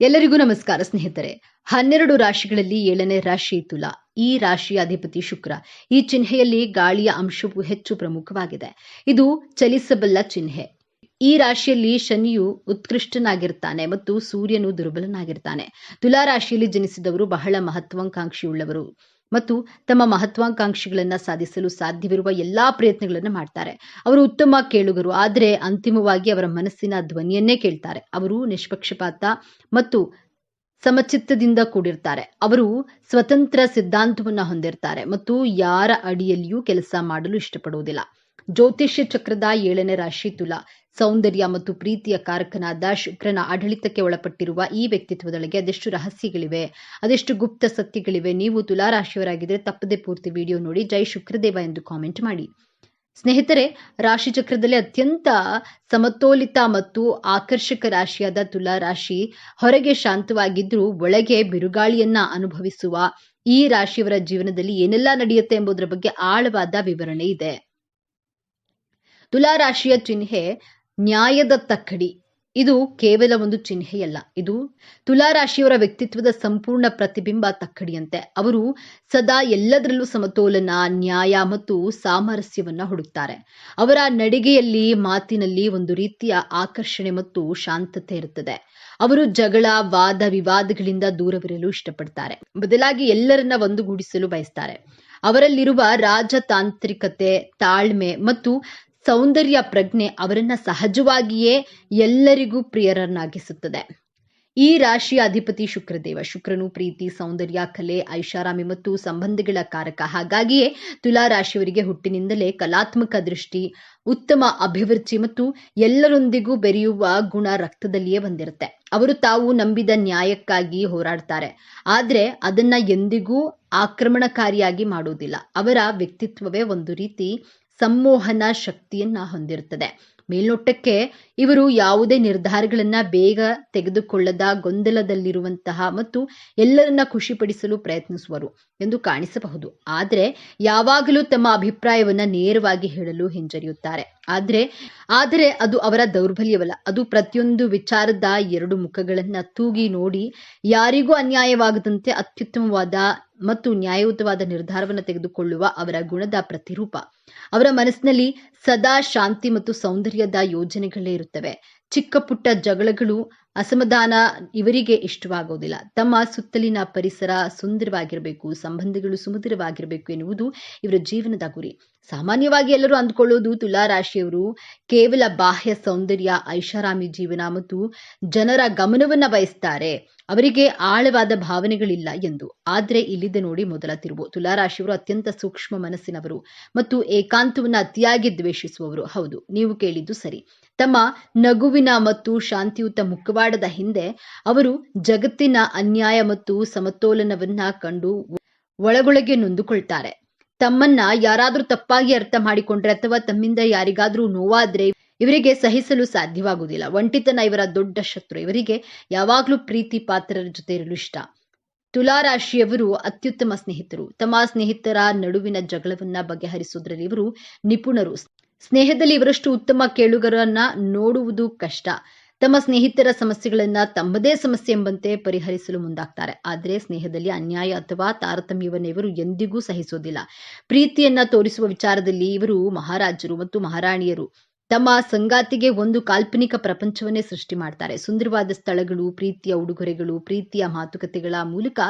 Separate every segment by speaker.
Speaker 1: ಎಲ್ಲರಿಗೂ ನಮಸ್ಕಾರ ಸ್ನೇಹಿತರೆ. ಹನ್ನೆರಡು ರಾಶಿಗಳಲ್ಲಿ ಏಳನೇ ರಾಶಿ ತುಲಾ. ಈ ರಾಶಿಯ ಅಧಿಪತಿ ಶುಕ್ರ. ಈ ಚಿಹ್ನೆಯಲ್ಲಿ ಗಾಳಿಯ ಅಂಶವು ಹೆಚ್ಚು ಪ್ರಮುಖವಾಗಿದೆ. ಇದು ಚಲಿಸಬಲ್ಲ ಚಿಹ್ನೆ. ಈ ರಾಶಿಯಲ್ಲಿ ಶನಿಯು ಉತ್ಕೃಷ್ಟನಾಗಿರ್ತಾನೆ ಮತ್ತು ಸೂರ್ಯನು ದುರ್ಬಲನಾಗಿರ್ತಾನೆ. ತುಲಾ ರಾಶಿಯಲ್ಲಿ ಜನಿಸಿದವರು ಬಹಳ ಮಹತ್ವಾಕಾಂಕ್ಷಿಯುಳ್ಳವರು ಮತ್ತು ತಮ್ಮ ಮಹತ್ವಾಕಾಂಕ್ಷಿಗಳನ್ನ ಸಾಧಿಸಲು ಸಾಧ್ಯವಿರುವ ಎಲ್ಲಾ ಪ್ರಯತ್ನಗಳನ್ನು ಮಾಡ್ತಾರೆ. ಅವರು ಉತ್ತಮ ಕೇಳುಗರು, ಆದರೆ ಅಂತಿಮವಾಗಿ ಅವರ ಮನಸ್ಸಿನ ಧ್ವನಿಯನ್ನೇ ಕೇಳ್ತಾರೆ. ಅವರು ನಿಷ್ಪಕ್ಷಪಾತ ಮತ್ತು ಸಮಚಿತ್ತದಿಂದ ಕೂಡಿರ್ತಾರೆ. ಅವರು ಸ್ವತಂತ್ರ ಸಿದ್ಧಾಂತವನ್ನ ಹೊಂದಿರ್ತಾರೆ ಮತ್ತು ಯಾರ ಅಡಿಯಲ್ಲಿಯೂ ಕೆಲಸ ಮಾಡಲು ಇಷ್ಟಪಡುವುದಿಲ್ಲ. ಜ್ಯೋತಿಷ್ಯ ಚಕ್ರದ ಏಳನೇ ರಾಶಿ ತುಲಾ. ಸೌಂದರ್ಯ ಮತ್ತು ಪ್ರೀತಿಯ ಕಾರಕನಾದ ಶುಕ್ರನ ಆಡಳಿತಕ್ಕೆ ಒಳಪಟ್ಟಿರುವ ಈ ವ್ಯಕ್ತಿತ್ವದೊಳಗೆ ಅದೆಷ್ಟು ರಹಸ್ಯಗಳಿವೆ, ಅದೆಷ್ಟು ಗುಪ್ತ ಸತ್ಯಗಳಿವೆ, ನೀವು ತುಲಾ ತಪ್ಪದೇ ಪೂರ್ತಿ ವಿಡಿಯೋ ನೋಡಿ, ಜೈ ಶುಕ್ರದೇವ ಎಂದು ಕಾಮೆಂಟ್ ಮಾಡಿ. ಸ್ನೇಹಿತರೆ ರಾಶಿ ಚಕ್ರದಲ್ಲಿ ಅತ್ಯಂತ ಸಮತೋಲಿತ ಮತ್ತು ಆಕರ್ಷಕ ರಾಶಿಯಾದ ತುಲಾ ರಾಶಿ ಹೊರಗೆ ಶಾಂತವಾಗಿದ್ರೂ ಒಳಗೆ ಬಿರುಗಾಳಿಯನ್ನ ಅನುಭವಿಸುವ ಈ ರಾಶಿಯವರ ಜೀವನದಲ್ಲಿ ಏನೆಲ್ಲ ನಡೆಯುತ್ತೆ ಎಂಬುದರ ಬಗ್ಗೆ ಆಳವಾದ ವಿವರಣೆ ಇದೆ. ತುಲಾ ರಾಶಿಯ ಚಿಹ್ನೆ ನ್ಯಾಯದ ತಕ್ಕಡಿ. ಇದು ಕೇವಲ ಒಂದು ಚಿಹ್ನೆಯಲ್ಲ. ಇದು ತುಲಾರಾಶಿಯವರ ವ್ಯಕ್ತಿತ್ವದ ಸಂಪೂರ್ಣ ಪ್ರತಿಬಿಂಬ ತಕ್ಕಡಿಯಂತೆ. ಅವರು ಸದಾ ಎಲ್ಲದರಲ್ಲೂ ಸಮತೋಲನ, ನ್ಯಾಯ ಮತ್ತು ಸಾಮರಸ್ಯವನ್ನ ಹುಡುಕ್ತಾರೆ. ಅವರ ನಡಿಗೆಯಲ್ಲಿ, ಮಾತಿನಲ್ಲಿ ಒಂದು ರೀತಿಯ ಆಕರ್ಷಣೆ ಮತ್ತು ಶಾಂತತೆ ಇರುತ್ತದೆ. ಅವರು ಜಗಳ, ವಾದ, ವಿವಾದಗಳಿಂದ ದೂರವಿರಲು ಇಷ್ಟಪಡ್ತಾರೆ. ಬದಲಾಗಿ ಎಲ್ಲರನ್ನ ಒಂದುಗೂಡಿಸಲು ಬಯಸ್ತಾರೆ. ಅವರಲ್ಲಿರುವ ರಾಜತಾಂತ್ರಿಕತೆ, ತಾಳ್ಮೆ ಮತ್ತು ಸೌಂದರ್ಯ ಪ್ರಜ್ಞೆ ಅವರನ್ನು ಸಹಜವಾಗಿಯೇ ಎಲ್ಲರಿಗೂ ಪ್ರಿಯರನ್ನಾಗಿಸುತ್ತದೆ. ಈ ರಾಶಿಯ ಅಧಿಪತಿ ಶುಕ್ರದೇವ. ಶುಕ್ರನು ಪ್ರೀತಿ, ಸೌಂದರ್ಯ, ಕಲೆ, ಐಷಾರಾಮಿ ಮತ್ತು ಸಂಬಂಧಗಳ ಕಾರಕ. ಹಾಗಾಗಿಯೇ ತುಲಾ ರಾಶಿಯವರಿಗೆ ಹುಟ್ಟಿನಿಂದಲೇ ಕಲಾತ್ಮಕ ದೃಷ್ಟಿ, ಉತ್ತಮ ಅಭಿವೃದ್ಧಿ ಮತ್ತು ಎಲ್ಲರೊಂದಿಗೂ ಬೆರೆಯುವ ಗುಣ ರಕ್ತದಲ್ಲಿಯೇ ಬಂದಿರುತ್ತೆ. ಅವರು ತಾವು ನಂಬಿದ ನ್ಯಾಯಕ್ಕಾಗಿ ಹೋರಾಡ್ತಾರೆ. ಆದರೆ ಅದನ್ನ ಎಂದಿಗೂ ಆಕ್ರಮಣಕಾರಿಯಾಗಿ ಮಾಡುವುದಿಲ್ಲ. ಅವರ ವ್ಯಕ್ತಿತ್ವವೇ ಒಂದು ರೀತಿ ಸಂಮೋಹನ ಶಕ್ತಿಯನ್ನ ಹೊಂದಿರುತ್ತದೆ. ಮೇಲ್ನೋಟಕ್ಕೆ ಇವರು ಯಾವುದೇ ನಿರ್ಧಾರಗಳನ್ನ ಬೇಗ ತೆಗೆದುಕೊಳ್ಳದ ಗೊಂದಲದಲ್ಲಿರುವಂತಹ ಮತ್ತು ಎಲ್ಲರನ್ನ ಖುಷಿಪಡಿಸಲು ಪ್ರಯತ್ನಿಸುವರು ಎಂದು ಕಾಣಿಸಬಹುದು. ಆದರೆ ಯಾವಾಗಲೂ ತಮ್ಮ ಅಭಿಪ್ರಾಯವನ್ನ ನೇರವಾಗಿ ಹೇಳಲು ಹಿಂಜರಿಯುತ್ತಾರೆ. ಆದ್ರೆ, ಆದರೆ ಅದು ಅವರ ದೌರ್ಬಲ್ಯವಲ್ಲ. ಅದು ಪ್ರತಿಯೊಂದು ವಿಚಾರದ ಎರಡು ಮುಖಗಳನ್ನ ತೂಗಿ ನೋಡಿ ಯಾರಿಗೂ ಅನ್ಯಾಯವಾಗದಂತೆ ಅತ್ಯುತ್ತಮವಾದ ಮತ್ತು ನ್ಯಾಯಯುತವಾದ ನಿರ್ಧಾರವನ್ನು ತೆಗೆದುಕೊಳ್ಳುವ ಅವರ ಗುಣದ ಪ್ರತಿರೂಪ. ಅವರ ಮನಸ್ಸಿನಲ್ಲಿ ಸದಾ ಶಾಂತಿ ಮತ್ತು ಸೌಂದರ್ಯದ ಯೋಜನೆಗಳೇ ಇರುತ್ತವೆ. ಚಿಕ್ಕ ಪುಟ್ಟ ಜಗಳಗಳು ಅಸಮಾಧಾನ ಇವರಿಗೆ ಇಷ್ಟವಾಗುವುದಿಲ್ಲ ತಮ್ಮ ಸುತ್ತಲಿನ ಪರಿಸರ ಸುಂದರವಾಗಿರಬೇಕು, ಸಂಬಂಧಗಳು ಸುಮಧುರವಾಗಿರಬೇಕು ಎನ್ನುವುದು ಇವರ ಜೀವನದ ಗುರಿ. ಸಾಮಾನ್ಯವಾಗಿ ಎಲ್ಲರೂ ಅಂದ್ಕೊಳ್ಳೋದು ತುಲಾರಾಶಿಯವರು ಕೇವಲ ಬಾಹ್ಯ ಸೌಂದರ್ಯ, ಐಷಾರಾಮಿ ಜೀವನ ಮತ್ತು ಜನರ ಗಮನವನ್ನ ಬಯಸ್ತಾರೆ. ಅವರಿಗೆ ಆಳವಾದ ಭಾವನೆಗಳಿಲ್ಲ ಎಂದು. ಆದ್ರೆ ಇಲ್ಲಿದ್ದ ನೋಡಿ ಮೊದಲ ತಿರುವು. ತುಲಾರಾಶಿಯವರು ಅತ್ಯಂತ ಸೂಕ್ಷ್ಮ ಮನಸ್ಸಿನವರು ಮತ್ತು ಏಕಾಂತವನ್ನ ಅತಿಯಾಗಿ ದ್ವೇಷಿಸುವವರು. ಹೌದು, ನೀವು ಕೇಳಿದ್ದು ಸರಿ. ತಮ್ಮ ನಗುವಿನ ಮತ್ತು ಶಾಂತಿಯುತ ಮುಖವಾಡದ ಹಿಂದೆ ಅವರು ಜಗತ್ತಿನ ಅನ್ಯಾಯ ಮತ್ತು ಸಮತೋಲನವನ್ನ ಕಂಡು ಒಳಗೊಳಗೆ ನೊಂದುಕೊಳ್ತಾರೆ. ತಮ್ಮನ್ನ ಯಾರಾದ್ರೂ ತಪ್ಪಾಗಿ ಅರ್ಥ ಮಾಡಿಕೊಂಡ್ರೆ ಅಥವಾ ತಮ್ಮಿಂದ ಯಾರಿಗಾದ್ರೂ ನೋವಾದ್ರೆ ಇವರಿಗೆ ಸಹಿಸಲು ಸಾಧ್ಯವಾಗುವುದಿಲ್ಲ. ಒಂಟಿತನ ಇವರ ದೊಡ್ಡ ಶತ್ರು. ಇವರಿಗೆ ಯಾವಾಗಲೂ ಪ್ರೀತಿ ಪಾತ್ರರ ಜೊತೆ ಇರಲು ಇಷ್ಟ. ತುಲಾರಾಶಿಯವರು ಅತ್ಯುತ್ತಮ ಸ್ನೇಹಿತರು. ತಮ್ಮ ಸ್ನೇಹಿತರ ನಡುವಿನ ಜಗಳವನ್ನ ಬಗೆಹರಿಸುವುದರಲ್ಲಿ ಇವರು ನಿಪುಣರು. ಸ್ನೇಹದಲ್ಲಿ ಇವರಷ್ಟು ಉತ್ತಮ ಕೇಳುಗರನ್ನ ನೋಡುವುದು ಕಷ್ಟ. ತಮ್ಮ ಸ್ನೇಹಿತರ ಸಮಸ್ಯೆಗಳನ್ನ ತಮ್ಮದೇ ಸಮಸ್ಯೆ ಎಂಬಂತೆ ಪರಿಹರಿಸಲು ಮುಂದಾಗ್ತಾರೆ. ಆದರೆ ಸ್ನೇಹದಲ್ಲಿ ಅನ್ಯಾಯ ಅಥವಾ ತಾರತಮ್ಯವನ್ನು ಇವರು ಎಂದಿಗೂ ಸಹಿಸೋದಿಲ್ಲ. ಪ್ರೀತಿಯನ್ನ ತೋರಿಸುವ ವಿಚಾರದಲ್ಲಿ ಇವರು ಮಹಾರಾಜರು ಮತ್ತು ಮಹಾರಾಣಿಯರು. ತಮ್ಮ ಸಂಗಾತಿಗೆ ಒಂದು ಕಾಲ್ಪನಿಕ ಪ್ರಪಂಚವನ್ನೇ ಸೃಷ್ಟಿ ಮಾಡ್ತಾರೆ. ಸುಂದರವಾದ ಸ್ಥಳಗಳು, ಪ್ರೀತಿಯ ಉಡುಗೊರೆಗಳು, ಪ್ರೀತಿಯ ಮಾತುಕತೆಗಳ ಮೂಲಕ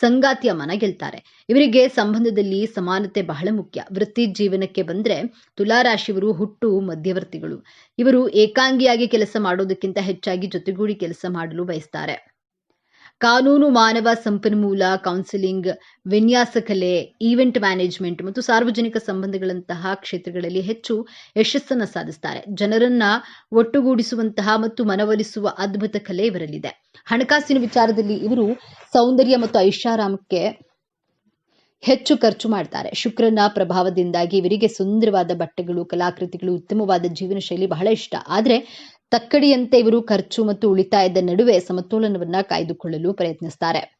Speaker 1: ಸಂಗಾತಿಯ ಮನ ಗೆಲ್ತಾರೆ. ಇವರಿಗೆ ಸಂಬಂಧದಲ್ಲಿ ಸಮಾನತೆ ಬಹಳ ಮುಖ್ಯ. ವೃತ್ತಿ ಜೀವನಕ್ಕೆ ಬಂದ್ರೆ ತುಲಾರಾಶಿಯವರು ಹುಟ್ಟು ಮಧ್ಯವರ್ತಿಗಳು. ಇವರು ಏಕಾಂಗಿಯಾಗಿ ಕೆಲಸ ಮಾಡೋದಕ್ಕಿಂತ ಹೆಚ್ಚಾಗಿ ಜೊತೆಗೂಡಿ ಕೆಲಸ ಮಾಡಲು ಬಯಸ್ತಾರೆ. ಕಾನೂನು ಮಾನವ ಸಂಪನ್ಮೂಲ ಕೌನ್ಸಿಲಿಂಗ್ ವಿನ್ಯಾಸ ಕಲೆ ಈವೆಂಟ್ ಮ್ಯಾನೇಜ್ಮೆಂಟ್ ಮತ್ತು ಸಾರ್ವಜನಿಕ ಸಂಬಂಧಗಳಂತಹ ಕ್ಷೇತ್ರಗಳಲ್ಲಿ ಹೆಚ್ಚು ಯಶಸ್ಸನ್ನು ಸಾಧಿಸ್ತಾರೆ. ಜನರನ್ನ ಒಟ್ಟುಗೂಡಿಸುವಂತಹ ಮತ್ತು ಮನವೊಲಿಸುವ ಅದ್ಭುತ ಕಲೆ ಇವರಲ್ಲಿದೆ. ಹಣಕಾಸಿನ ವಿಚಾರದಲ್ಲಿ ಇವರು ಸೌಂದರ್ಯ ಮತ್ತು ಐಷಾರಾಮಕ್ಕೆ ಹೆಚ್ಚು ಖರ್ಚು ಮಾಡ್ತಾರೆ. ಶುಕ್ರನ ಪ್ರಭಾವದಿಂದಾಗಿ ಇವರಿಗೆ ಸುಂದರವಾದ ಬಟ್ಟೆಗಳು, ಕಲಾಕೃತಿಗಳು, ಉತ್ತಮವಾದ ಜೀವನ ಶೈಲಿ ಬಹಳ ಇಷ್ಟ. ಆದರೆ ತಕ್ಕಡಿಯಂತೆ ಇವರು ಖರ್ಚು ಮತ್ತು ಉಳಿತಾಯದ ನಡುವೆ ಸಮತೋಲನವನ್ನ ಕಾಯ್ದುಕೊಳ್ಳಲು ಪ್ರಯತ್ನಿಸ್ತಾರೆ.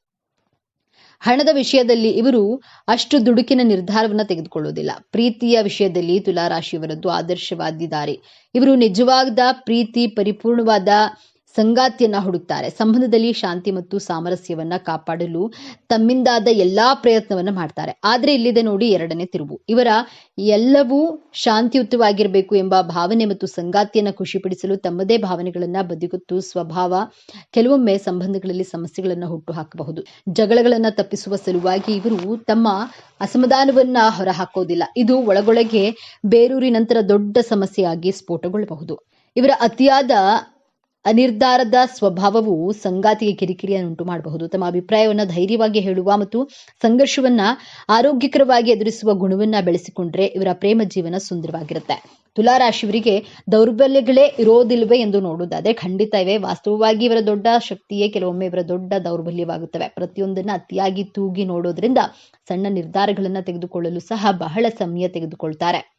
Speaker 1: ಹಣದ ವಿಷಯದಲ್ಲಿ ಇವರು ಅಷ್ಟು ದುಡುಕಿನ ನಿರ್ಧಾರವನ್ನ ತೆಗೆದುಕೊಳ್ಳುವುದಿಲ್ಲ. ಪ್ರೀತಿಯ ವಿಷಯದಲ್ಲಿ ತುಲಾರಾಶಿಯವರದ್ದು ಆದರ್ಶವಾದಿ ದಾರಿ. ಇವರು ನಿಜವಾದ ಪ್ರೀತಿ, ಪರಿಪೂರ್ಣವಾದ ಸಂಗಾತಿಯನ್ನ ಹುಡುಕ್ತಾರೆ. ಸಂಬಂಧದಲ್ಲಿ ಶಾಂತಿ ಮತ್ತು ಸಾಮರಸ್ಯವನ್ನ ಕಾಪಾಡಲು ತಮ್ಮಿಂದಾದ ಎಲ್ಲಾ ಪ್ರಯತ್ನವನ್ನ ಮಾಡ್ತಾರೆ. ಆದ್ರೆ ಇಲ್ಲಿದೆ ನೋಡಿ ಎರಡನೇ ತಿರುವು. ಇವರ ಎಲ್ಲವೂ ಶಾಂತಿಯುತವಾಗಿರಬೇಕು ಎಂಬ ಭಾವನೆ ಮತ್ತು ಸಂಗಾತಿಯನ್ನ ಖುಷಿಪಡಿಸಲು ತಮ್ಮದೇ ಭಾವನೆಗಳನ್ನ ಬದಿಗೊತ್ತು ಸ್ವಭಾವ ಕೆಲವೊಮ್ಮೆ ಸಂಬಂಧಗಳಲ್ಲಿ ಸಮಸ್ಯೆಗಳನ್ನ ಹುಟ್ಟು ಹಾಕಬಹುದು ಜಗಳಗಳನ್ನ ತಪ್ಪಿಸುವ ಸಲುವಾಗಿ ಇವರು ತಮ್ಮ ಅಸಮಾಧಾನವನ್ನ ಹೊರಹಾಕೋದಿಲ್ಲ. ಇದು ಒಳಗೊಳಗೆ ಬೇರೂರಿ ನಂತರ ದೊಡ್ಡ ಸಮಸ್ಯೆಯಾಗಿ ಸ್ಫೋಟಗೊಳ್ಳಬಹುದು. ಇವರ ಅತಿಯಾದ ಅನಿರ್ಧಾರದ ಸ್ವಭಾವವು ಸಂಗಾತಿಗೆ ಕಿರಿಕಿರಿಯನ್ನು ಉಂಟು ಮಾಡಬಹುದು ತಮ್ಮ ಅಭಿಪ್ರಾಯವನ್ನ ಧೈರ್ಯವಾಗಿ ಹೇಳುವ ಮತ್ತು ಸಂಘರ್ಷವನ್ನ ಆರೋಗ್ಯಕರವಾಗಿ ಎದುರಿಸುವ ಗುಣವನ್ನ ಬೆಳೆಸಿಕೊಂಡ್ರೆ ಇವರ ಪ್ರೇಮ ಜೀವನ ಸುಂದರವಾಗಿರುತ್ತೆ. ತುಲಾರಾಶಿಯವರಿಗೆ ದೌರ್ಬಲ್ಯಗಳೇ ಇರೋದಿಲ್ವೇ ಎಂದು ನೋಡುವುದಾದ್ರೆ ಖಂಡಿತ ಇವೆ. ವಾಸ್ತವವಾಗಿ ಇವರ ದೊಡ್ಡ ಶಕ್ತಿಯೇ ಕೆಲವೊಮ್ಮೆ ಇವರ ದೊಡ್ಡ ದೌರ್ಬಲ್ಯವಾಗುತ್ತವೆ. ಪ್ರತಿಯೊಂದನ್ನ ಅತಿಯಾಗಿ ತೂಗಿ ನೋಡೋದ್ರಿಂದ ಸಣ್ಣ ನಿರ್ಧಾರಗಳನ್ನ ತೆಗೆದುಕೊಳ್ಳಲು ಸಹ ಬಹಳ ಸಮಯ ತೆಗೆದುಕೊಳ್ತಾರೆ.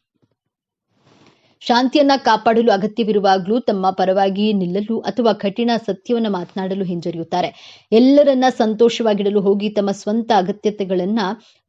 Speaker 1: ಶಾಂತಿಯನ್ನ ಕಾಪಾಡಲು ಅಗತ್ಯವಿರುವಾಗಲೂ ತಮ್ಮ ಪರವಾಗಿ ನಿಲ್ಲಲು ಅಥವಾ ಕಠಿಣ ಸತ್ಯವನ್ನು ಮಾತನಾಡಲು ಹಿಂಜರಿಯುತ್ತಾರೆ. ಎಲ್ಲರನ್ನ ಸಂತೋಷವಾಗಿಡಲು ಹೋಗಿ ತಮ್ಮ ಸ್ವಂತ ಅಗತ್ಯತೆಗಳನ್ನ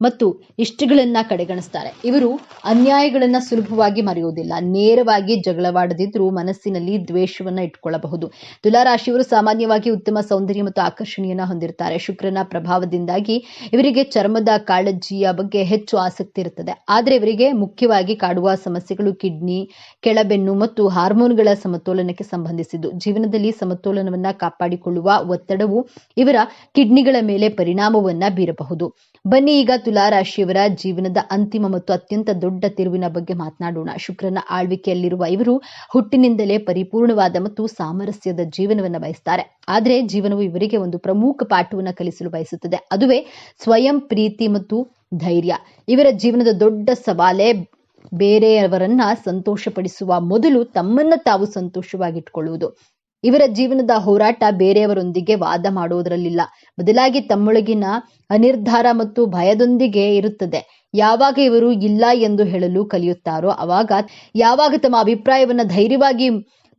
Speaker 1: ಮತ್ತು ಇಷ್ಟಗಳನ್ನ ಕಡೆಗಣಿಸ್ತಾರೆ. ಇವರು ಅನ್ಯಾಯಗಳನ್ನ ಸುಲಭವಾಗಿ ಮರೆಯುವುದಿಲ್ಲ. ನೇರವಾಗಿ ಜಗಳವಾಡದಿದ್ರೂ ಮನಸ್ಸಿನಲ್ಲಿ ದ್ವೇಷವನ್ನ ಇಟ್ಕೊಳ್ಳಬಹುದು. ತುಲಾರಾಶಿಯವರು ಸಾಮಾನ್ಯವಾಗಿ ಉತ್ತಮ ಸೌಂದರ್ಯ ಮತ್ತು ಆಕರ್ಷಣೆಯನ್ನ ಹೊಂದಿರ್ತಾರೆ. ಶುಕ್ರನ ಪ್ರಭಾವದಿಂದಾಗಿ ಇವರಿಗೆ ಚರ್ಮದ ಕಾಳಜಿಯ ಬಗ್ಗೆ ಹೆಚ್ಚು ಆಸಕ್ತಿ ಇರುತ್ತದೆ. ಆದರೆ ಇವರಿಗೆ ಮುಖ್ಯವಾಗಿ ಕಾಡುವ ಸಮಸ್ಯೆಗಳು ಕಿಡ್ನಿ ಕೆಳಬೆನ್ನು ಮತ್ತು ಹಾರ್ಮೋನ್ಗಳ ಸಮತೋಲನಕ್ಕೆ ಸಂಬಂಧಿಸಿದ್ದು, ಜೀವನದಲ್ಲಿ ಸಮತೋಲನವನ್ನ ಕಾಪಾಡಿಕೊಳ್ಳುವ ಒತ್ತಡವು ಇವರ ಕಿಡ್ನಿಗಳ ಮೇಲೆ ಪರಿಣಾಮವನ್ನ ಬೀರಬಹುದು. ಬನ್ನಿ ಈಗ ತುಲಾರಾಶಿಯವರ ಜೀವನದ ಅಂತಿಮ ಮತ್ತು ಅತ್ಯಂತ ದೊಡ್ಡ ತಿರುವಿನ ಬಗ್ಗೆ ಮಾತನಾಡೋಣ. ಶುಕ್ರನ ಆಳ್ವಿಕೆಯಲ್ಲಿರುವ ಇವರು ಹುಟ್ಟಿನಿಂದಲೇ ಪರಿಪೂರ್ಣವಾದ ಮತ್ತು ಸಾಮರಸ್ಯದ ಜೀವನವನ್ನು ಬಯಸ್ತಾರೆ. ಆದರೆ ಜೀವನವು ಇವರಿಗೆ ಒಂದು ಪ್ರಮುಖ ಪಾಠವನ್ನು ಕಲಿಸಲು ಬಯಸುತ್ತದೆ. ಅದುವೇ ಸ್ವಯಂ ಪ್ರೀತಿ ಮತ್ತು ಧೈರ್ಯ. ಇವರ ಜೀವನದ ದೊಡ್ಡ ಸವಾಲೇ ಬೇರೆಯವರನ್ನ ಸಂತೋಷಪಡಿಸುವ ಮೊದಲು ತಮ್ಮನ್ನ ತಾವು ಸಂತೋಷವಾಗಿಟ್ಕೊಳ್ಳುವುದು. ಇವರ ಜೀವನದ ಹೋರಾಟ ಬೇರೆಯವರೊಂದಿಗೆ ವಾದ ಮಾಡುವುದರಲ್ಲಿಲ್ಲ ಬದಲಾಗಿ ತಮ್ಮೊಳಗಿನ ಅನಿರ್ಧಾರ ಮತ್ತು ಭಯದೊಂದಿಗೆ ಇರುತ್ತದೆ. ಯಾವಾಗ ಇವರು ಇಲ್ಲ ಎಂದು ಹೇಳಲು ಕಲಿಯುತ್ತಾರೋ ಅವಾಗ ಯಾವಾಗ ತಮ್ಮ ಅಭಿಪ್ರಾಯವನ್ನ ಧೈರ್ಯವಾಗಿ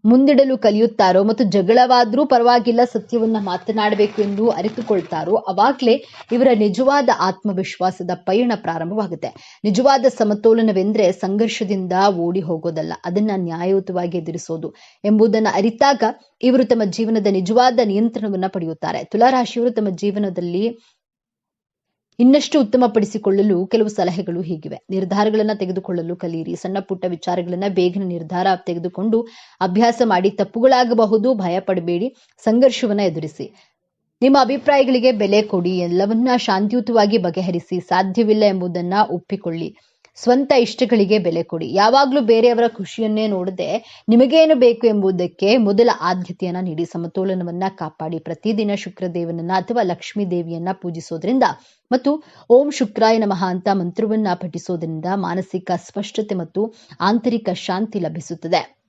Speaker 1: ಮುಂದಿಡಲು ಕಲಿಯುತ್ತಾರೋ ಮತ್ತು ಜಗಳವಾದ್ರೂ ಪರವಾಗಿಲ್ಲ ಸತ್ಯವನ್ನ ಮಾತನಾಡಬೇಕು ಎಂದು ಅರಿತುಕೊಳ್ತಾರೋ ಅವಾಗ್ಲೇ ಇವರ ನಿಜವಾದ ಆತ್ಮವಿಶ್ವಾಸದ ಪಯಣ ಪ್ರಾರಂಭವಾಗುತ್ತೆ. ನಿಜವಾದ ಸಮತೋಲನವೆಂದ್ರೆ ಸಂಘರ್ಷದಿಂದ ಓಡಿ ಹೋಗೋದಲ್ಲ, ಅದನ್ನ ನ್ಯಾಯಯುತವಾಗಿ ಎದುರಿಸೋದು ಎಂಬುದನ್ನ ಅರಿತಾಗ ಇವರು ತಮ್ಮ ಜೀವನದ ನಿಜವಾದ ನಿಯಂತ್ರಣವನ್ನ ಪಡೆಯುತ್ತಾರೆ. ತುಲಾರಾಶಿಯವರು ತಮ್ಮ ಜೀವನದಲ್ಲಿ ಇನ್ನಷ್ಟು ಉತ್ತಮಪಡಿಸಿಕೊಳ್ಳಲು ಕೆಲವು ಸಲಹೆಗಳು ಹೀಗಿವೆ. ನಿರ್ಧಾರಗಳನ್ನ ತೆಗೆದುಕೊಳ್ಳಲು ಕಲಿಯಿರಿ ಸಣ್ಣ ಪುಟ್ಟ ವಿಚಾರಗಳನ್ನ ಬೇಗನೆ ನಿರ್ಧಾರ ತೆಗೆದುಕೊಂಡು ಅಭ್ಯಾಸ ಮಾಡಿ ತಪ್ಪುಗಳಾಗಬಹುದು ಭಯ ಪಡಬೇಡಿ ಸಂಘರ್ಷವನ್ನ ಎದುರಿಸಿ. ನಿಮ್ಮ ಅಭಿಪ್ರಾಯಗಳಿಗೆ ಬೆಲೆ ಕೊಡಿ. ಎಲ್ಲವನ್ನ ಶಾಂತಿಯುತವಾಗಿ ಬಗೆಹರಿಸಿ. ಸಾಧ್ಯವಿಲ್ಲ ಎಂಬುದನ್ನ ಒಪ್ಪಿಕೊಳ್ಳಿ. ಸ್ವಂತ ಇಷ್ಟಗಳಿಗೆ ಬೆಲೆ ಕೊಡಿ. ಯಾವಾಗಲೂ ಬೇರೆಯವರ ಖುಷಿಯನ್ನೇ ನೋಡದೆ ನಿಮಗೇನು ಬೇಕು ಎಂಬುದಕ್ಕೆ ಮೊದಲ ಆದ್ಯತೆಯನ್ನ ನೀಡಿ. ಸಮತೋಲನವನ್ನ ಕಾಪಾಡಿ. ಪ್ರತಿದಿನ ಶುಕ್ರದೇವನನ್ನ ಅಥವಾ ಲಕ್ಷ್ಮೀ ದೇವಿಯನ್ನ ಪೂಜಿಸೋದ್ರಿಂದ ಮತ್ತು ಓಂ ಶುಕ್ರಾಯ ನಮಃ ಅಂತ ಮಂತ್ರವನ್ನ ಪಠಿಸೋದ್ರಿಂದ ಮಾನಸಿಕ ಸ್ಪಷ್ಟತೆ ಮತ್ತು ಆಂತರಿಕ ಶಾಂತಿ ಲಭಿಸುತ್ತದೆ.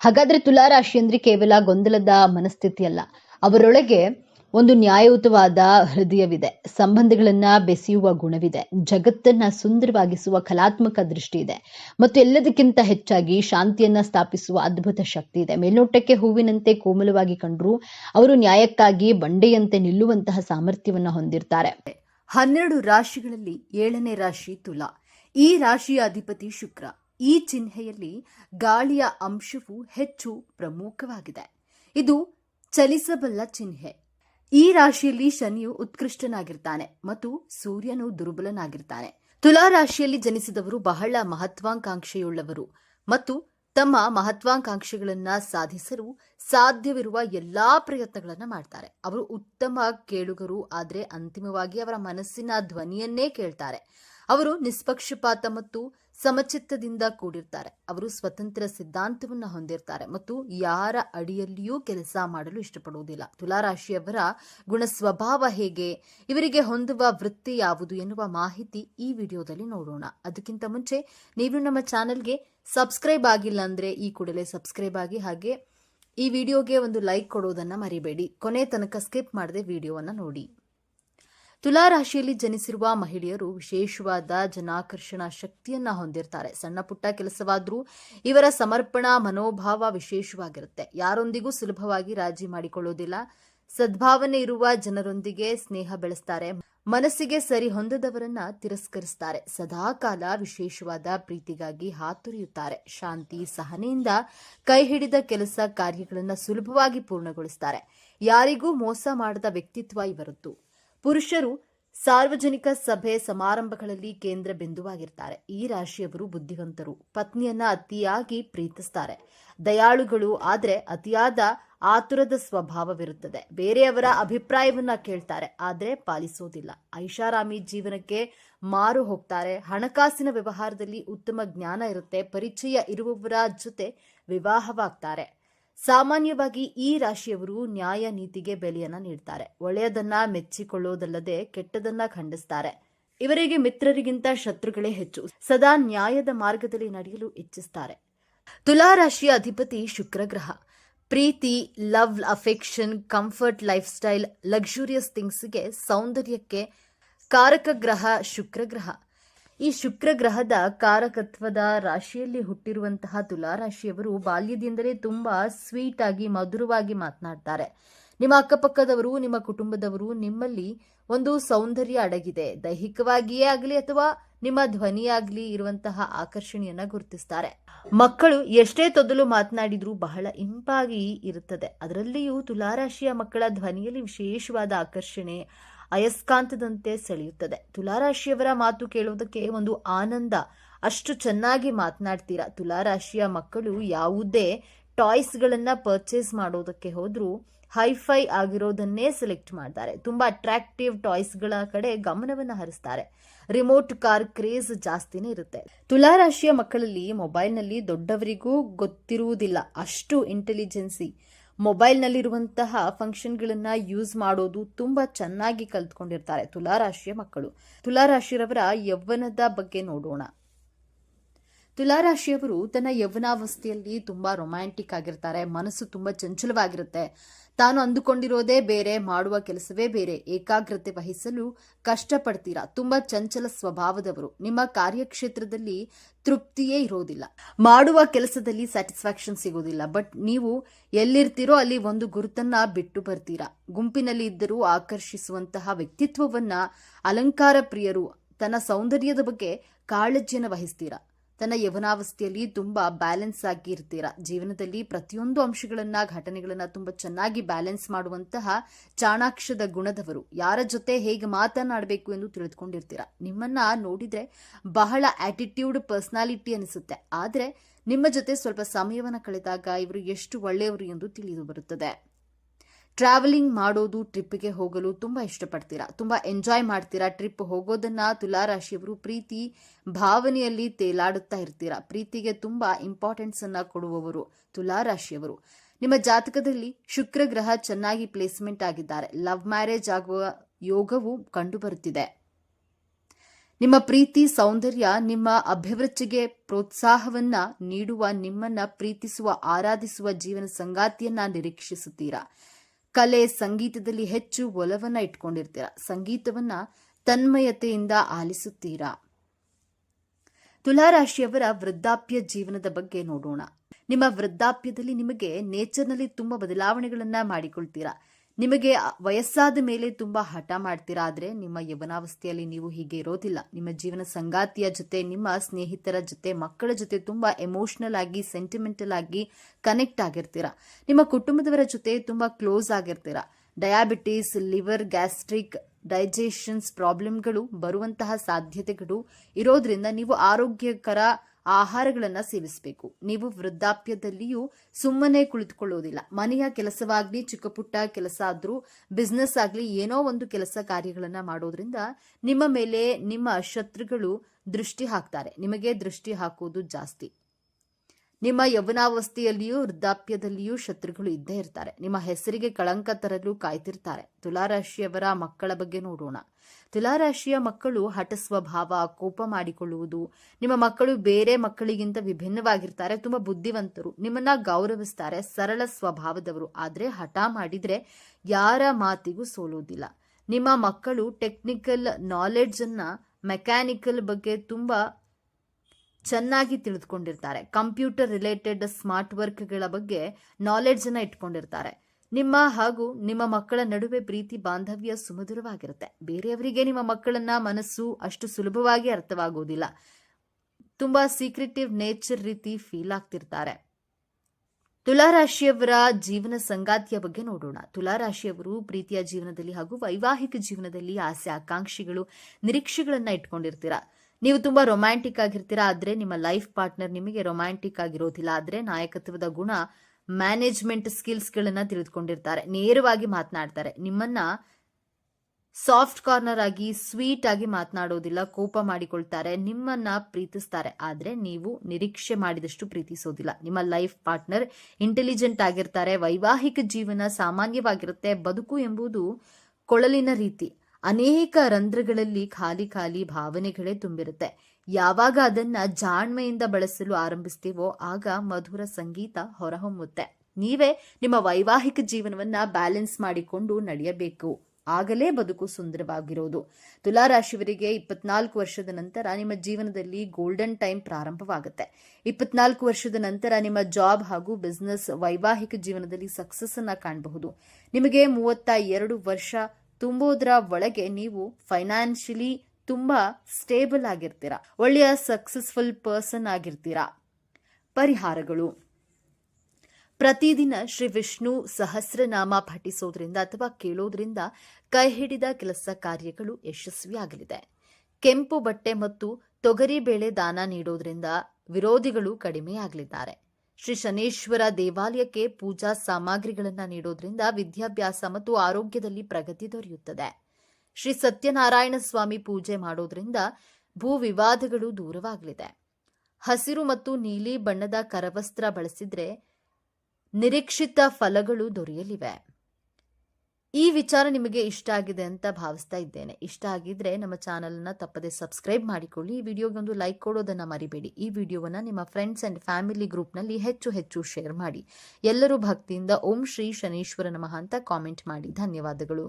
Speaker 1: ಹಾಗಾದ್ರೆ ತುಲಾರಾಶಿ ಅಂದ್ರೆ ಕೇವಲ ಗೊಂದಲದ ಮನಸ್ಥಿತಿ ಅಲ್ಲ ಅವರೊಳಗೆ ಒಂದು ನ್ಯಾಯಯುತವಾದ ಹೃದಯವಿದೆ. ಸಂಬಂಧಗಳನ್ನ ಬೆಸೆಯುವ ಗುಣವಿದೆ. ಜಗತ್ತನ್ನ ಸುಂದರವಾಗಿಸುವ ಕಲಾತ್ಮಕ ದೃಷ್ಟಿ ಇದೆ ಮತ್ತು ಎಲ್ಲದಕ್ಕಿಂತ ಹೆಚ್ಚಾಗಿ ಶಾಂತಿಯನ್ನ ಸ್ಥಾಪಿಸುವ ಅದ್ಭುತ ಶಕ್ತಿ ಇದೆ ಮೇಲ್ನೋಟಕ್ಕೆ ಹೂವಿನಂತೆ ಕೋಮಲವಾಗಿ ಕಂಡ್ರು ಅವರು ನ್ಯಾಯಕ್ಕಾಗಿ ಬಂಡೆಯಂತೆ ನಿಲ್ಲುವಂತಹ ಸಾಮರ್ಥ್ಯವನ್ನ ಹೊಂದಿರ್ತಾರೆ. ಹನ್ನೆರಡು ರಾಶಿಗಳಲ್ಲಿ ಏಳನೇ ರಾಶಿ ತುಲಾ. ಈ ರಾಶಿಯ ಅಧಿಪತಿ ಶುಕ್ರ. ಈ ಚಿಹ್ನೆಯಲ್ಲಿ ಗಾಳಿಯ ಅಂಶವು ಹೆಚ್ಚು ಪ್ರಮುಖವಾಗಿದೆ. ಇದು ಚಲಿಸಬಲ್ಲ ಚಿಹ್ನೆ. ಈ ರಾಶಿಯಲ್ಲಿ ಶನಿಯು ಉತ್ಕೃಷ್ಟನಾಗಿರ್ತಾನೆ ಮತ್ತು ಸೂರ್ಯನು ದುರ್ಬಲನಾಗಿರ್ತಾನೆ. ತುಲಾ ರಾಶಿಯಲ್ಲಿ ಜನಿಸಿದವರು ಬಹಳ ಮಹತ್ವಾಕಾಂಕ್ಷೆಯುಳ್ಳವರು ಮತ್ತು ತಮ್ಮ ಮಹತ್ವಾಕಾಂಕ್ಷೆಗಳನ್ನ ಸಾಧಿಸಲು ಸಾಧ್ಯವಿರುವ ಎಲ್ಲಾ ಪ್ರಯತ್ನಗಳನ್ನ ಮಾಡ್ತಾರೆ. ಅವರು ಉತ್ತಮ ಕೇಳುಗರು ಆದರೆ ಅಂತಿಮವಾಗಿ ಅವರ ಮನಸ್ಸಿನ ಧ್ವನಿಯನ್ನೇ ಕೇಳ್ತಾರೆ. ಅವರು ನಿಷ್ಪಕ್ಷಪಾತ ಮತ್ತು ಸಮಚಿತ್ತದಿಂದ ಕೂಡಿರ್ತಾರೆ. ಅವರು ಸ್ವತಂತ್ರ ಸಿದ್ಧಾಂತವನ್ನು ಹೊಂದಿರ್ತಾರೆ ಮತ್ತು ಯಾರ ಅಡಿಯಲ್ಲಿಯೂ ಕೆಲಸ ಮಾಡಲು ಇಷ್ಟಪಡುವುದಿಲ್ಲ. ತುಲಾರಾಶಿಯವರ ಗುಣ ಸ್ವಭಾವ ಹೇಗೆ, ಇವರಿಗೆ ಹೊಂದುವ ವೃತ್ತಿ ಯಾವುದು ಎನ್ನುವ ಮಾಹಿತಿ ಈ ವಿಡಿಯೋದಲ್ಲಿ ನೋಡೋಣ. ಅದಕ್ಕಿಂತ ಮುಂಚೆ ನೀವು ನಮ್ಮ ಚಾನೆಲ್ಗೆ ಸಬ್ಸ್ಕ್ರೈಬ್ ಆಗಿಲ್ಲ ಅಂದರೆ ಈ ಕೂಡಲೇ ಸಬ್ಸ್ಕ್ರೈಬ್ ಆಗಿ ಹಾಗೆ ಈ ವಿಡಿಯೋಗೆ ಒಂದು ಲೈಕ್ ಕೊಡೋದನ್ನು ಮರಿಬೇಡಿ. ಕೊನೆ ತನಕ ಸ್ಕಿಪ್ ಮಾಡದೆ ವಿಡಿಯೋವನ್ನು ನೋಡಿ. ತುಲಾ ರಾಶಿಯಲ್ಲಿ ಜನಿಸಿರುವ ಮಹಿಳೆಯರು ವಿಶೇಷವಾದ ಜನಾಕರ್ಷಣಾ ಶಕ್ತಿಯನ್ನ ಹೊಂದಿರ್ತಾರೆ. ಸಣ್ಣ ಪುಟ್ಟ ಕೆಲಸವಾದರೂ ಇವರ ಸಮರ್ಪಣಾ ಮನೋಭಾವ ವಿಶೇಷವಾಗಿರುತ್ತೆ. ಯಾರೊಂದಿಗೂ ಸುಲಭವಾಗಿ ರಾಜಿ ಮಾಡಿಕೊಳ್ಳೋದಿಲ್ಲ. ಸದ್ಭಾವನೆ ಇರುವ ಜನರೊಂದಿಗೆ ಸ್ನೇಹ ಬೆಳೆಸ್ತಾರೆ.
Speaker 2: ಮನಸ್ಸಿಗೆ ಸರಿ ಹೊಂದದವರನ್ನ ತಿರಸ್ಕರಿಸ್ತಾರೆ. ಸದಾಕಾಲ ವಿಶೇಷವಾದ ಪ್ರೀತಿಗಾಗಿ ಹಾತೊರೆಯುತ್ತಾರೆ. ಶಾಂತಿ, ಸಹನೆಯಿಂದ ಕೈ ಹಿಡಿದ ಕೆಲಸ ಕಾರ್ಯಗಳನ್ನು ಸುಲಭವಾಗಿ ಪೂರ್ಣಗೊಳಿಸ್ತಾರೆ. ಯಾರಿಗೂ ಮೋಸ ಮಾಡದ ವ್ಯಕ್ತಿತ್ವ ಇವರದ್ದು. ಪುರುಷರು ಸಾರ್ವಜನಿಕ ಸಭೆ ಸಮಾರಂಭಗಳಲ್ಲಿ ಕೇಂದ್ರ ಬಿಂದುವಾಗಿರ್ತಾರೆ. ಈ ರಾಶಿಯವರು ಬುದ್ಧಿವಂತರು. ಪತ್ನಿಯನ್ನ ಅತಿಯಾಗಿ ಪ್ರೀತಿಸ್ತಾರೆ. ದಯಾಳುಗಳು ಆದರೆ ಅತಿಯಾದ ಆತುರದ ಸ್ವಭಾವವಿರುತ್ತದೆ. ಬೇರೆಯವರ ಅಭಿಪ್ರಾಯವನ್ನ ಕೇಳ್ತಾರೆ, ಆದ್ರೆ ಪಾಲಿಸೋದಿಲ್ಲ. ಐಷಾರಾಮಿ ಜೀವನಕ್ಕೆ ಮಾರು ಹೋಗ್ತಾರೆ. ಹಣಕಾಸಿನ ವ್ಯವಹಾರದಲ್ಲಿ ಉತ್ತಮ ಜ್ಞಾನ ಇರುತ್ತೆ. ಪರಿಚಯ ಇರುವವರ ಜೊತೆ ವಿವಾಹವಾಗ್ತಾರೆ. ಸಾಮಾನ್ಯವಾಗಿ ಈ ರಾಶಿಯವರು ನ್ಯಾಯ ನೀತಿಗೆ ಬೆಲೆಯನ್ನ ನೀಡ್ತಾರೆ. ಒಳ್ಳೆಯದನ್ನ ಮೆಚ್ಚಿಕೊಳ್ಳೋದಲ್ಲದೆ ಕೆಟ್ಟದನ್ನ ಖಂಡಿಸ್ತಾರೆ. ಇವರಿಗೆ ಮಿತ್ರರಿಗಿಂತ ಶತ್ರುಗಳೇ ಹೆಚ್ಚು. ಸದಾ ನ್ಯಾಯದ ಮಾರ್ಗದಲ್ಲಿ ನಡೆಯಲು ಇಚ್ಛಿಸ್ತಾರೆ. ತುಲಾ ರಾಶಿಯ ಅಧಿಪತಿ ಶುಕ್ರ ಗ್ರಹ ಪ್ರೀತಿ, love, affection, comfort life style luxurious ಥಿಂಗ್ಸ್ಗೆ ಸೌಂದರ್ಯಕ್ಕೆ ಕಾರಕ ಗ್ರಹ ಶುಕ್ರ ಗ್ರಹ ಈ ಶುಕ್ರ ಗ್ರಹದ ಕಾರಕತ್ವದ ರಾಶಿಯಲ್ಲಿ ಹುಟ್ಟಿರುವಂತಹ ತುಲಾ ರಾಶಿಯವರು ಬಾಲ್ಯದಿಂದಲೇ ತುಂಬಾ ಸ್ವೀಟ್ ಆಗಿ, ಮಧುರವಾಗಿ ಮಾತನಾಡ್ತಾರೆ. ನಿಮ್ಮ ಅಕ್ಕಪಕ್ಕದವರು, ನಿಮ್ಮ ಕುಟುಂಬದವರು ನಿಮ್ಮಲ್ಲಿ ಒಂದು ಸೌಂದರ್ಯ ಅಡಗಿದೆ. ದೈಹಿಕವಾಗಿಯೇ ಆಗಲಿ ಅಥವಾ ನಿಮ್ಮ ಧ್ವನಿಯಾಗ್ಲಿ ಇರುವಂತಹ ಆಕರ್ಷಣೆಯನ್ನ ಗುರುತಿಸ್ತಾರೆ. ಮಕ್ಕಳು ಎಷ್ಟೇ ತೊದಲು ಮಾತನಾಡಿದ್ರೂ ಬಹಳ ಇಂಪಾಗಿ ಇರುತ್ತದೆ. ಅದರಲ್ಲಿಯೂ ತುಲಾರಾಶಿಯ ಮಕ್ಕಳ ಧ್ವನಿಯಲ್ಲಿ ವಿಶೇಷವಾದ ಆಕರ್ಷಣೆ ಅಯಸ್ಕಾಂತದಂತೆ ಸೆಳೆಯುತ್ತದೆ. ತುಲಾರಾಶಿಯವರ ಮಾತು ಕೇಳುವುದಕ್ಕೆ ಒಂದು ಆನಂದ. ಅಷ್ಟು ಚೆನ್ನಾಗಿ ಮಾತನಾಡ್ತೀರಾ? ತುಲಾರಾಶಿಯ ಮಕ್ಕಳು ಯಾವುದೇ ಟಾಯ್ಸ್ಗಳನ್ನು ಪರ್ಚೇಸ್ ಮಾಡೋದಕ್ಕೆ ಹೋದ್ರೂ ಹೈಫೈ ಆಗಿರೋದನ್ನೇ ಸೆಲೆಕ್ಟ್ ಮಾಡ್ತಾರೆ. ತುಂಬಾ ಅಟ್ರಾಕ್ಟಿವ್ ಟಾಯ್ಸ್ಗಳ ಕಡೆ ಗಮನವನ್ನು ಹರಿಸ್ತಾರೆ. ರಿಮೋಟ್ ಕಾರ್ ಕ್ರೇಜ್ ಜಾಸ್ತಿನೇ ಇರುತ್ತೆ. ತುಲಾರಾಶಿಯ ಮಕ್ಕಳಲ್ಲಿ ಮೊಬೈಲ್ನಲ್ಲಿ ದೊಡ್ಡವರಿಗೂ ಗೊತ್ತಿರುವುದಿಲ್ಲ. ಅಷ್ಟು ಇಂಟೆಲಿಜೆನ್ಸಿ ಮೊಬೈಲ್ನಲ್ಲಿರುವಂತಹ ಫಂಕ್ಷನ್ಗಳನ್ನು ಯೂಸ್ ಮಾಡೋದು ತುಂಬ ಚೆನ್ನಾಗಿ ಕಲ್ತ್ಕೊಂಡಿರ್ತಾರೆ ತುಲಾರಾಶಿಯ ಮಕ್ಕಳು. ತುಲಾರಾಶಿಯವರ ಯೌವನದ ಬಗ್ಗೆ ನೋಡೋಣ. ತುಲಾರಾಶಿಯವರು ತನ್ನ ಯೌವನಾವಸ್ಥೆಯಲ್ಲಿ ತುಂಬ ರೊಮ್ಯಾಂಟಿಕ್ ಆಗಿರ್ತಾರೆ. ಮನಸ್ಸು ತುಂಬ ಚಂಚಲವಾಗಿರುತ್ತೆ. ತಾನು ಅಂದುಕೊಂಡಿರೋದೇ ಬೇರೆ, ಮಾಡುವ ಕೆಲಸವೇ ಬೇರೆ. ಏಕಾಗ್ರತೆ ವಹಿಸಲು ಕಷ್ಟಪಡ್ತೀರಾ? ತುಂಬಾ ಚಂಚಲ ಸ್ವಭಾವದವರು. ನಿಮ್ಮ ಕಾರ್ಯಕ್ಷೇತ್ರದಲ್ಲಿ ತೃಪ್ತಿಯೇ ಇರೋದಿಲ್ಲ. ಮಾಡುವ ಕೆಲಸದಲ್ಲಿ ಸ್ಯಾಟಿಸ್ಫ್ಯಾಕ್ಷನ್ ಸಿಗೋದಿಲ್ಲ. ಬಟ್ ನೀವು ಎಲ್ಲಿರ್ತೀರೋ ಅಲ್ಲಿ ಒಂದು ಗುರುತನ್ನ ಬಿಟ್ಟು ಬರ್ತೀರಾ. ಗುಂಪಿನಲ್ಲಿ ಇದ್ದರೂ ಆಕರ್ಷಿಸುವಂತಹ ವ್ಯಕ್ತಿತ್ವವನ್ನ ಅಲಂಕಾರ ಪ್ರಿಯರು ತನ್ನ ಸೌಂದರ್ಯದ ಬಗ್ಗೆ ಕಾಳಜಿಯನ್ನು ವಹಿಸ್ತೀರಾ? ತನ್ನ ಯವನಾವಸ್ಥೆಯಲ್ಲಿ ತುಂಬಾ ಬ್ಯಾಲೆನ್ಸ್ ಆಗಿ ಇರ್ತೀರಾ? ಜೀವನದಲ್ಲಿ ಪ್ರತಿಯೊಂದು ಅಂಶಗಳನ್ನ, ಘಟನೆಗಳನ್ನ ತುಂಬಾ ಚೆನ್ನಾಗಿ ಬ್ಯಾಲೆನ್ಸ್ ಮಾಡುವಂತಹ ಚಾಣಾಕ್ಷದ ಗುಣದವರು ಯಾರ ಜೊತೆ ಹೇಗೆ ಮಾತನಾಡಬೇಕು ಎಂದು ತಿಳಿದುಕೊಂಡಿರ್ತೀರಾ? ನಿಮ್ಮನ್ನ ನೋಡಿದ್ರೆ ಬಹಳ ಆಟಿಟ್ಯೂಡ್ ಪರ್ಸನಾಲಿಟಿ ಅನಿಸುತ್ತೆ. ಆದ್ರೆ ನಿಮ್ಮ ಜೊತೆ ಸ್ವಲ್ಪ ಸಮಯವನ್ನು ಕಳೆದಾಗ ಇವರು ಎಷ್ಟು ಒಳ್ಳೆಯವರು ಎಂದು ತಿಳಿದು ಬರುತ್ತದೆ. ಟ್ರಾವೆಲಿಂಗ್ ಮಾಡೋದು ಟ್ರಿಪ್ಗೆ ಹೋಗಲು ತುಂಬಾ ಇಷ್ಟಪಡ್ತೀರಾ? ತುಂಬಾ ಎಂಜಾಯ್ ಮಾಡ್ತೀರಾ ಟ್ರಿಪ್ ಹೋಗೋದನ್ನ? ತುಲಾರಾಶಿಯವರು ಪ್ರೀತಿ ಭಾವನೆಯಲ್ಲಿ ತೇಲಾಡುತ್ತಾ ಇರ್ತೀರಾ? ಪ್ರೀತಿಗೆ ತುಂಬಾ ಇಂಪಾರ್ಟೆನ್ಸ್ ಅನ್ನ ಕೊಡುವವರು ತುಲಾರಾಶಿಯವರು. ನಿಮ್ಮ ಜಾತಕದಲ್ಲಿ ಶುಕ್ರ ಗ್ರಹ ಚೆನ್ನಾಗಿ ಪ್ಲೇಸ್ಮೆಂಟ್ ಆಗಿದ್ದಾರೆ. ಲವ್ ಮ್ಯಾರೇಜ್ ಆಗುವ ಯೋಗವು ಕಂಡುಬರುತ್ತಿದೆ. ನಿಮ್ಮ ಪ್ರೀತಿ, ಸೌಂದರ್ಯ, ನಿಮ್ಮ ಅಭಿವೃದ್ಧಿಗೆ ಪ್ರೋತ್ಸಾಹವನ್ನ ನೀಡುವ, ನಿಮ್ಮನ್ನ ಪ್ರೀತಿಸುವ, ಆರಾಧಿಸುವ ಜೀವನ ಸಂಗಾತಿಯನ್ನ ನಿರೀಕ್ಷಿಸುತ್ತೀರಾ? ಕಲೆ ಸಂಗೀತದಲ್ಲಿ ಹೆಚ್ಚು ಒಲವನ್ನ ಇಟ್ಕೊಂಡಿರ್ತೀರಾ. ಸಂಗೀತವನ್ನ ತನ್ಮಯತೆಯಿಂದ ಆಲಿಸುತ್ತೀರಾ? ತುಲಾರಾಶಿಯವರ ವೃದ್ಧಾಪ್ಯ ಜೀವನದ ಬಗ್ಗೆ ನೋಡೋಣ. ನಿಮ್ಮ ವೃದ್ಧಾಪ್ಯದಲ್ಲಿ ನಿಮಗೆ ನೇಚರ್ನಲ್ಲಿ ತುಂಬಾ ಬದಲಾವಣೆಗಳನ್ನ ಮಾಡಿಕೊಳ್ತೀರಾ? ನಿಮಗೆ ವಯಸ್ಸಾದ ಮೇಲೆ ತುಂಬಾ ಹಠ ಮಾಡ್ತೀರಾ? ಆದರೆ ನಿಮ್ಮ ಯವನಾವಸ್ಥೆಯಲ್ಲಿ ನೀವು ಹೀಗೆ ಇರೋದಿಲ್ಲ. ನಿಮ್ಮ ಜೀವನ ಸಂಗಾತಿಯ ಜೊತೆ, ನಿಮ್ಮ ಸ್ನೇಹಿತರ ಜೊತೆ, ಮಕ್ಕಳ ಜೊತೆ ತುಂಬಾ ಎಮೋಷನಲ್ ಆಗಿ ಸೆಂಟಿಮೆಂಟಲ್ ಆಗಿ ಕನೆಕ್ಟ್ ಆಗಿರ್ತೀರಾ? ನಿಮ್ಮ ಕುಟುಂಬದವರ ಜೊತೆ ತುಂಬಾ ಕ್ಲೋಸ್ ಆಗಿರ್ತೀರಾ? ಡಯಾಬಿಟಿಸ್ ಲಿವರ್ ಗ್ಯಾಸ್ಟ್ರಿಕ್ ಡೈಜೆಷನ್ಸ್ ಪ್ರಾಬ್ಲಮ್ಗಳು ಬರುವಂತಹ ಸಾಧ್ಯತೆಗಳು ಇರೋದ್ರಿಂದ ನೀವು ಆರೋಗ್ಯಕರ ಆಹಾರಗಳನ್ನು ಸೇವಿಸಬೇಕು. ನೀವು ವೃದ್ಧಾಪ್ಯದಲ್ಲಿಯೂ ಸುಮ್ಮನೆ ಕುಳಿತುಕೊಳ್ಳೋದಿಲ್ಲ. ಮನೆಯ ಕೆಲಸವಾಗ್ಲಿ, ಚಿಕ್ಕ ಪುಟ್ಟ ಕೆಲಸ ಆದ್ರೂ ಬಿಸ್ನೆಸ್ ಆಗ್ಲಿ, ಏನೋ ಒಂದು ಕೆಲಸ ಕಾರ್ಯಗಳನ್ನ ಮಾಡೋದ್ರಿಂದ ನಿಮ್ಮ ಮೇಲೆ ನಿಮ್ಮ ಶತ್ರುಗಳು ದೃಷ್ಟಿ ಹಾಕ್ತಾರೆ. ನಿಮಗೆ ದೃಷ್ಟಿ ಹಾಕೋದು ಜಾಸ್ತಿ. ನಿಮ್ಮ ಯೌವನಾವಸ್ಥೆಯಲ್ಲಿಯೂ, ವೃದ್ಧಾಪ್ಯದಲ್ಲಿಯೂ ಶತ್ರುಗಳು ಇದ್ದೇ ಇರ್ತಾರೆ. ನಿಮ್ಮ ಹೆಸರಿಗೆ ಕಳಂಕ ತರಲು ಕಾಯ್ತಿರ್ತಾರೆ. ತುಲಾರಾಶಿಯವರ ಮಕ್ಕಳ ಬಗ್ಗೆ ನೋಡೋಣ. ತುಲಾರಾಶಿಯ ಮಕ್ಕಳು ಹಠ ಸ್ವಭಾವ, ಕೋಪ ಮಾಡಿಕೊಳ್ಳುವುದು, ನಿಮ್ಮ ಮಕ್ಕಳು ಬೇರೆ ಮಕ್ಕಳಿಗಿಂತ ವಿಭಿನ್ನವಾಗಿರ್ತಾರೆ, ತುಂಬಾ ಬುದ್ಧಿವಂತರು, ನಿಮ್ಮನ್ನ ಗೌರವಿಸ್ತಾರೆ, ಸರಳ ಸ್ವಭಾವದವರು. ಆದ್ರೆ ಹಠ ಮಾಡಿದ್ರೆ ಯಾರ ಮಾತಿಗೂ ಸೋಲೋದಿಲ್ಲ. ನಿಮ್ಮ ಮಕ್ಕಳು ಟೆಕ್ನಿಕಲ್ ನಾಲೆಡ್ಜನ್ನು ಮೆಕ್ಯಾನಿಕಲ್ ಬಗ್ಗೆ ತುಂಬಾ ಚೆನ್ನಾಗಿ ತಿಳಿದುಕೊಂಡಿರ್ತಾರೆ. ಕಂಪ್ಯೂಟರ್ ರಿಲೇಟೆಡ್ ಸ್ಮಾರ್ಟ್ ವರ್ಕ್ಗಳ ಬಗ್ಗೆ ನಾಲೆಡ್ಜನ್ನು ಇಟ್ಕೊಂಡಿರ್ತಾರೆ. ನಿಮ್ಮ ಹಾಗೂ ನಿಮ್ಮ ಮಕ್ಕಳ ನಡುವೆ ಪ್ರೀತಿ, ಬಾಂಧವ್ಯ ಸುಮಧುರವಾಗಿರುತ್ತೆ. ಬೇರೆಯವರಿಗೆ ನಿಮ್ಮ ಮಕ್ಕಳನ್ನ ಮನಸ್ಸು ಅಷ್ಟು ಸುಲಭವಾಗಿ ಅರ್ಥವಾಗುವುದಿಲ್ಲ. ತುಂಬಾ ಸೀಕ್ರೆಟಿವ್ ನೇಚರ್ ರೀತಿ ಫೀಲ್ ಆಗ್ತಿರ್ತಾರೆ. ತುಲಾರಾಶಿಯವರ ಜೀವನ ಸಂಗಾತಿಯ ಬಗ್ಗೆ ನೋಡೋಣ. ತುಲಾರಾಶಿಯವರು ಪ್ರೀತಿಯ ಜೀವನದಲ್ಲಿ ಹಾಗೂ ವೈವಾಹಿಕ ಜೀವನದಲ್ಲಿ ಆಸೆ, ಆಕಾಂಕ್ಷಿಗಳು, ನಿರೀಕ್ಷೆಗಳನ್ನ ಇಟ್ಕೊಂಡಿರ್ತೀರಾ. ನೀವು ತುಂಬ ರೊಮ್ಯಾಂಟಿಕ್ ಆಗಿರ್ತೀರಾ ಆದ್ರೆ ನಿಮ್ಮ ಲೈಫ್ ಪಾರ್ಟ್ನರ್ ನಿಮಗೆ ರೊಮ್ಯಾಂಟಿಕ್ ಆಗಿರೋದಿಲ್ಲ ಆದ್ರೆ ನಾಯಕತ್ವದ ಗುಣ ಮ್ಯಾನೇಜ್ಮೆಂಟ್ ಸ್ಕಿಲ್ಸ್ಗಳನ್ನು ತಿಳಿದುಕೊಂಡಿರ್ತಾರೆ. ನೇರವಾಗಿ ಮಾತನಾಡ್ತಾರೆ. ನಿಮ್ಮನ್ನ ಸಾಫ್ಟ್ ಕಾರ್ನರ್ ಆಗಿ ಸ್ವೀಟ್ ಆಗಿ ಮಾತನಾಡೋದಿಲ್ಲ, ಕೋಪ ಮಾಡಿಕೊಳ್ತಾರೆ, ನಿಮ್ಮನ್ನ ಪ್ರೀತಿಸ್ತಾರೆ. ಆದ್ರೆ ನೀವು ನಿರೀಕ್ಷೆ ಮಾಡಿದಷ್ಟು ಪ್ರೀತಿಸೋದಿಲ್ಲ. ನಿಮ್ಮ ಲೈಫ್ ಪಾರ್ಟ್ನರ್ ಇಂಟೆಲಿಜೆಂಟ್ ಆಗಿರ್ತಾರೆ, ವೈವಾಹಿಕ ಜೀವನ ಸಾಮಾನ್ಯವಾಗಿರುತ್ತೆ, ಬದುಕು ಎಂಬುದು ಕೊಳಲಿನ ರೀತಿ. ಅನೇಕ ರಂಧ್ರಗಳಲ್ಲಿ ಖಾಲಿ ಖಾಲಿ ಭಾವನೆಗಳೇ ತುಂಬಿರುತ್ತೆ. ಯಾವಾಗ ಅದನ್ನ ಜಾಣ್ಮೆಯಿಂದ ಬಳಸಲು ಆರಂಭಿಸ್ತೀವೋ ಆಗ ಮಧುರ ಸಂಗೀತ ಹೊರಹೊಮ್ಮುತ್ತೆ. ನೀವೇ ನಿಮ್ಮ ವೈವಾಹಿಕ ಜೀವನವನ್ನ ಬ್ಯಾಲೆನ್ಸ್ ಮಾಡಿಕೊಂಡು ನಡೆಯಬೇಕು. ಆಗಲೇ ಬದುಕು ಸುಂದರವಾಗಿರೋದು. ತುಲಾರಾಶಿಯವರಿಗೆ ಇಪ್ಪತ್ನಾಲ್ಕು ವರ್ಷದ ನಂತರ ನಿಮ್ಮ ಜೀವನದಲ್ಲಿ ಗೋಲ್ಡನ್ ಟೈಮ್ ಪ್ರಾರಂಭವಾಗುತ್ತೆ. ಇಪ್ಪತ್ನಾಲ್ಕು ವರ್ಷದ ನಂತರ ನಿಮ್ಮ ಜಾಬ್ ಹಾಗೂ ಬಿಸ್ನೆಸ್ ವೈವಾಹಿಕ ಜೀವನದಲ್ಲಿ ಸಕ್ಸಸ್ ಅನ್ನ ಕಾಣಬಹುದು. ನಿಮಗೆ ಮೂವತ್ತ ಎರಡು ವರ್ಷ ತುಂಬೋದ್ರ ಒಳಗೆ ನೀವು ಫೈನಾನ್ಷಿಯಲಿ ತುಂಬಾ ಸ್ಟೇಬಲ್ ಆಗಿರ್ತೀರಾ. ಒಳ್ಳೆಯ ಸಕ್ಸಸ್ಫುಲ್ ಪರ್ಸನ್ ಆಗಿರ್ತೀರಾ. ಪರಿಹಾರಗಳು. ಪ್ರತಿದಿನ ಶ್ರೀ ವಿಷ್ಣು ಸಹಸ್ರನಾಮ ಪಠಿಸೋದ್ರಿಂದ ಅಥವಾ ಕೇಳೋದ್ರಿಂದ ಕೈ ಹಿಡಿದ ಕೆಲಸ ಕಾರ್ಯಗಳು ಯಶಸ್ವಿಯಾಗಲಿದೆ. ಕೆಂಪು ಬಟ್ಟೆ ಮತ್ತು ತೊಗರಿ ಬೇಳೆ ದಾನ ನೀಡೋದ್ರಿಂದ ವಿರೋಧಿಗಳು ಕಡಿಮೆಯಾಗಲಿದ್ದಾರೆ. ಶ್ರೀ ಶನೇಶ್ವರ ದೇವಾಲಯಕ್ಕೆ ಪೂಜಾ ಸಾಮಗ್ರಿಗಳನ್ನು ನೀಡೋದ್ರಿಂದ ವಿದ್ಯಾಭ್ಯಾಸ ಮತ್ತು ಆರೋಗ್ಯದಲ್ಲಿ ಪ್ರಗತಿ ದೊರೆಯುತ್ತದೆ. ಶ್ರೀ ಸತ್ಯನಾರಾಯಣ ಸ್ವಾಮಿ ಪೂಜೆ ಮಾಡೋದ್ರಿಂದ ಭೂ ವಿವಾದಗಳು ದೂರವಾಗಲಿದೆ. ಹಸಿರು ಮತ್ತು ನೀಲಿ ಬಣ್ಣದ ಕರವಸ್ತ್ರ ಬಳಸಿದ್ರೆ ನಿರೀಕ್ಷಿತ ಫಲಗಳು ದೊರೆಯಲಿವೆ. ಈ ವಿಚಾರ ನಿಮಗೆ ಇಷ್ಟ ಆಗಿದೆ ಅಂತ ಭಾವಿಸ್ತಾ ಇದ್ದೇನೆ. ಇಷ್ಟ ಆಗಿದ್ರೆ ನಮ್ಮ ಚಾನಲ್ನ ತಪ್ಪದೆ ಸಬ್ಸ್ಕ್ರೈಬ್ ಮಾಡಿಕೊಳ್ಳಿ. ಈ ವಿಡಿಯೋಗೆ ಒಂದು ಲೈಕ್ ಕೊಡೋದನ್ನ ಮರಿಬೇಡಿ. ಈ ವಿಡಿಯೋವನ್ನ ನಿಮ್ಮ ಫ್ರೆಂಡ್ಸ್ ಅಂಡ್ ಫ್ಯಾಮಿಲಿ ಗ್ರೂಪ್ನಲ್ಲಿ ಹೆಚ್ಚು ಹೆಚ್ಚು ಶೇರ್ ಮಾಡಿ. ಎಲ್ಲರೂ ಭಕ್ತಿಯಿಂದ ಓಂ ಶ್ರೀ ಶನೀಶ್ವರ ನಮಃ ಅಂತ ಕಾಮೆಂಟ್ ಮಾಡಿ. ಧನ್ಯವಾದಗಳು.